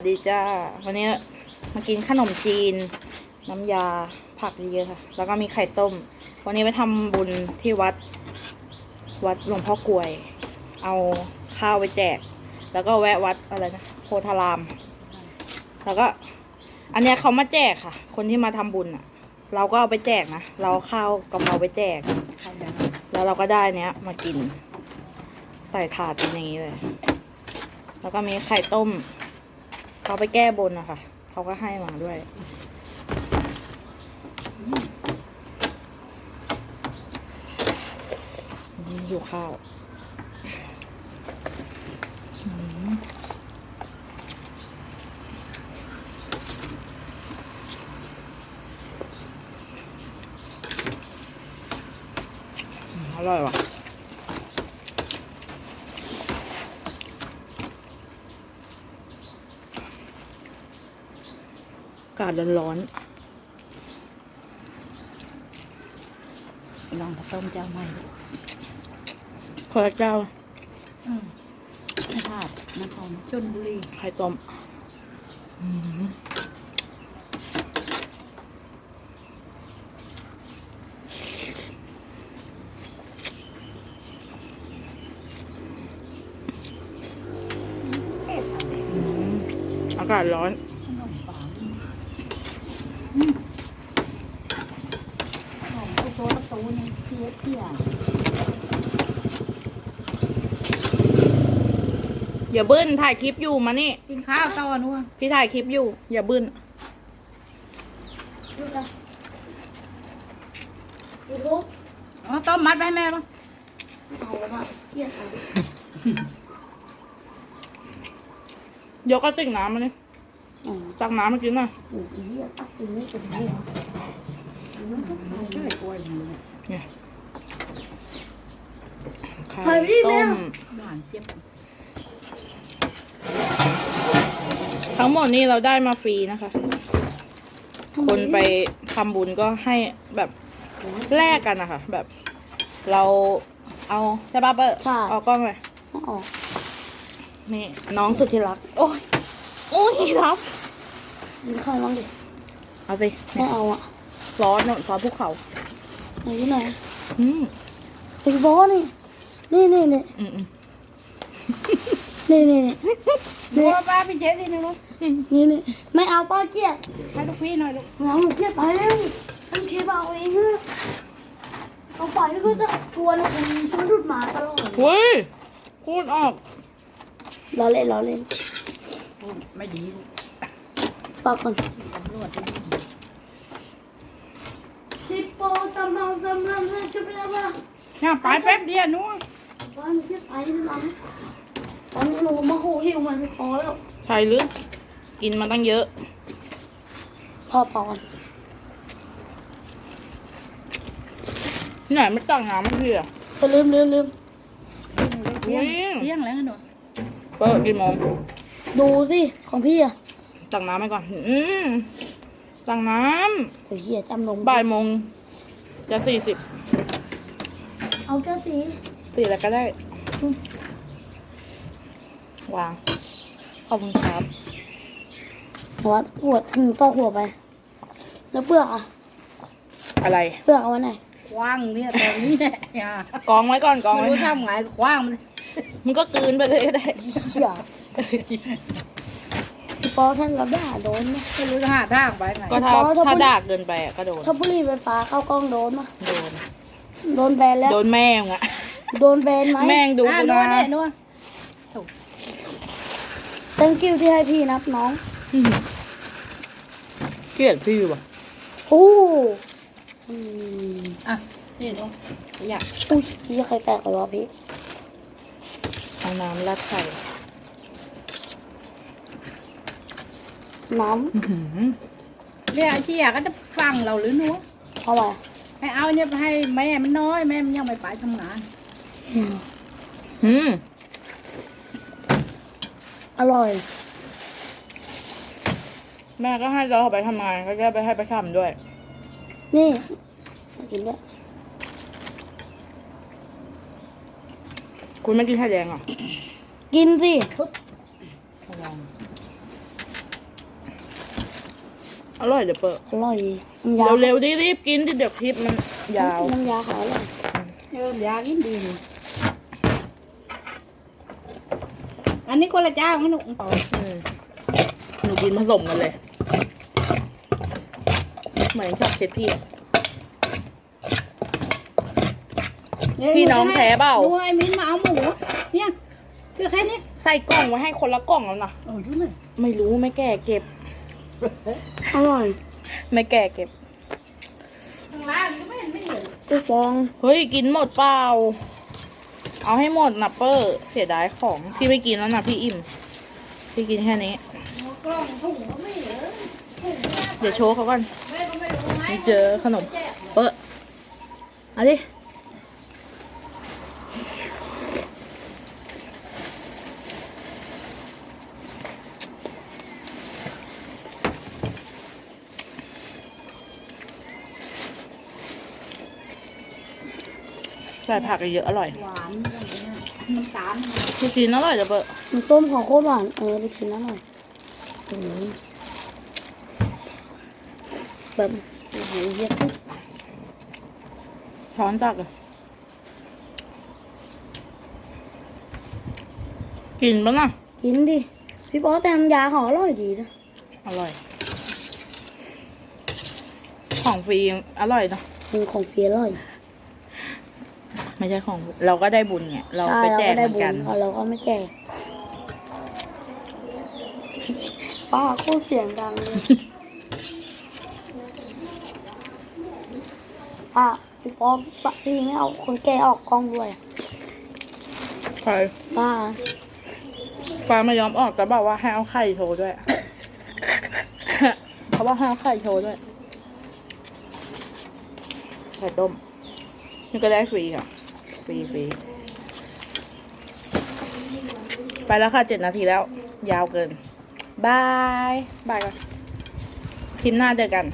สวัสดีจ้า วันนี้มากินขนมจีน น้ำยาผักเยอะค่ะ แล้วก็มีไข่ต้ม วันนี้ไปทำบุญที่วัด วัดหลวงพ่อกลวย เอาข้าวไปแจก แล้วก็แวะวัดอะไรนะโพธาราม แล้วก็ อันเนี้ยเขามาแจกค่ะ คนที่มาทำบุญอะ เราก็เอาไปแจกนะ เราเอาข้าวกะเพราไปแจก แล้วเราก็ได้เนี้ยมากิน ใส่ถาดเป็นอย่างนี้เลย แล้วก็มีไข่ต้ม เขาไปแก้บนอะค่ะเขาก็ให้มาด้วยอืมอยู่ข้าวอืมอร่อยว่ะากาศร้อนลองข้าวต้มเจ้าใหม่ดูๆขอเจ้าอืมไม่พลาดนครชนบุรีไข่ต้มอืมอืมอากาศร้อน ขนมปังอืมข นมไอ้โซตะตูนี่เพี้ยเพี้ยอย่าบึ้นถ่ายคลิปอยู่มานี่ กินข้าวต่อนัวพี่ถ่ายคลิปอยู่ อย่าบึ้นดูจ้ะดูเอาต้มมัดไปให้แม่ป่ะเอาแล้วก็เกลียดเอายกกระติกน้ำมานี่อ๋อตักน้ำมากินหน่อยโอ้ยเหี้ยตักตรงนี้เป็นเหี้ ยช่วยกล้วยมันเนี่ยเนี่ยไข่ไปดิแม่ต้มหวานเจ็บทั้งหมดนี้เราได้มาฟรีนะคะ คนไปทำบุญก็ให้แบบแลกกันนะคะ แบบ เราเอาใช่ป่ะเปิ้ลใช่ เอากล้องเลยไม่ออกนี่น้องสุดที่รัก โอ้ยโอ้ยรับมีใครบ้างดิเอาสิไม่เอาอะ ซอสเนอะซอสภูเขาไหนที่ไหนอืมไอ้บอสนี่นี่นี่นี่อืมอืมนี่นี่นี่ดูว่าป้าพี่เจ๊ดิหนูลูกนี่นี่ไม่เอาป้าเกลียดให้ลูกพี่หน่อยลูกไม่เอาหนูเกลียดไปแล้วต้องเคบเอาเองเถอะเอาไปก็จะชวนคุณชวนดุดหมาตลอดเฮ้ยพูดออกล้อเล่นล้อเล่น ไม่ดีลูกฝากก่อนตำรวจที่นี่ สิบโปสำเนาสำเนาเลยจะไปแล้วว่าเนี่ยไปแป๊บเดียวนัวบ้านเกลียดไปนี่มั้งตอนนี้หนูมาโหหิวมันไม่พอแล้ว ใช่หรือ กินมาตั้งเยอะ พอปอนไหนไม่ตักน้ำมาพี่อะไปลืมลืมลืมเที่ยงอุ๊ยเที่ยงแล้วหนูเปิดกี่โมงดูสิ ของพี่อะตักน้ำไปก่อน อืม ตักน้โอ้ยเหี้ยจำนมำบ่ายโมงจะสี่สิบเอาแก้วสีสี่แล้วก็ได้อืมวาง ขอบคุณครับ หัวหัวถึงตอกหัวไป แล้วเปลือกอะอะไร เปลือกเอาไว้ไหนคว้างเนี่ยตอนนี้แหละอย่ากองไว้ก่อนกองไม่ไว้รู้ทำไงก็คว้างมันมึงก็กลืนไปเลยก็ได้เหี้ย ปอท่านรับด่าโดนไหมไม่รู้จะหาทางไปไหนก็ถ้าถ้าด่าเกินไปอะก็โดนถ้าบุหรี่ไฟฟ้าเข้ากล้องโดนมะโดนโดนแบนแล้วโดนแม่งอะโดนแบนไหมแม่งดูอะกูนัวนะเนี่ยนัว thank you ที่ให้พี่นับน้องเกลียดพี่ว่ะโอ้อืมอะนี่นัวอยากอุ้ยพี่ใครแตกกันวะพี่เอาน้ำราดไข่ น้อื้อหือเนี่ยไอ้เชี่ยก็จะฟังเราหรือนัวำเอาไว้ให้เอาเนี่ยไปให้แม่มันน้อยแม่มันยังไม่ไปทำงาน อืมอืมอร่อยแม่ก็ให้เราไปทำงานก็จะไปให้ไปทำด้วย นี่มากินด้วยคุณไม่กินไข่แดงเหรอกินสิระวัง อร่อยเดี๋ยวเปิดอร่อยน้ำยาเร็วๆดิรีบกินดิเดี๋ยวคลิปมันยาว น้ำยาเขาอร่อยเออยากินดีนี่อันนี้คนละเจ้างั้นหนูอืมหนูกินผสมกันเลยเหมือนชอบเช็ดพี่อะพี่น้องแท้เปล่าดูไอ้มิ้นมาเอาหมูเนี่ยเพื่อแค่นี้ใส่กล่องไว้ให้คนละกล่องแล้วนะโอ้ยดูเลยไม่รู้ไม่แก่เก็บ อร่อยไม่แก่เก็บข้างล่างก็ไม่เห็นไม่เห็นตัวฟอง เฮ้ยกินหมดเปล่า เอาให้หมดนะเปอร์เสียดายของพี่ไม่กินแล้วนะพี่อิ่ม พี่กินแค่นี้ กล้องถุงก็ไม่เห็นเดี๋ยวโชว์เขาก่อน แม่ก็ไม่รู้ไหมนี่เจอขนม เปอร์เอาดิ ใส่ผักเยอะๆอร่อย หวานน้ำตาลพี่กินอร่อยจะเปอร์น้ำต้มของโคตรหวานเออได้กินอร่อยโอ้โหแบบโอ้โหเยอะช้อนตักอะกินปะน่ะ กินดิ พี่ป๊อแต่น้ำยาเขาอร่อยดีนะอร่อย ของฟรีอร่อยเนอะมันของฟรีอร่อย ไม่ใช่ของเราก็ได้บุญไงเราใช่ไปเราแจกก็เหได้มือนบุญกันเอาเราก็ไม่แก่ป้าโคตรเสียงดังเลยป้าพี่ป๊อป้าพี่ไม่เอาคนแก่ออกกล้องด้วยใครป้าปลาไม่ยอมออกแต่บอกว่าให้เอาไข่โชว์ด้วย เขาบอกให้เอาไข่โชว์ด้วยไข่ต้มนี่ก็ได้ฟรีค่ะ ฟรีฟรีไปแล้วค่ะเจ็ดนาทีแล้ว ยาวเกิน บาย บายก่อนคลิปหน้าเจอกัน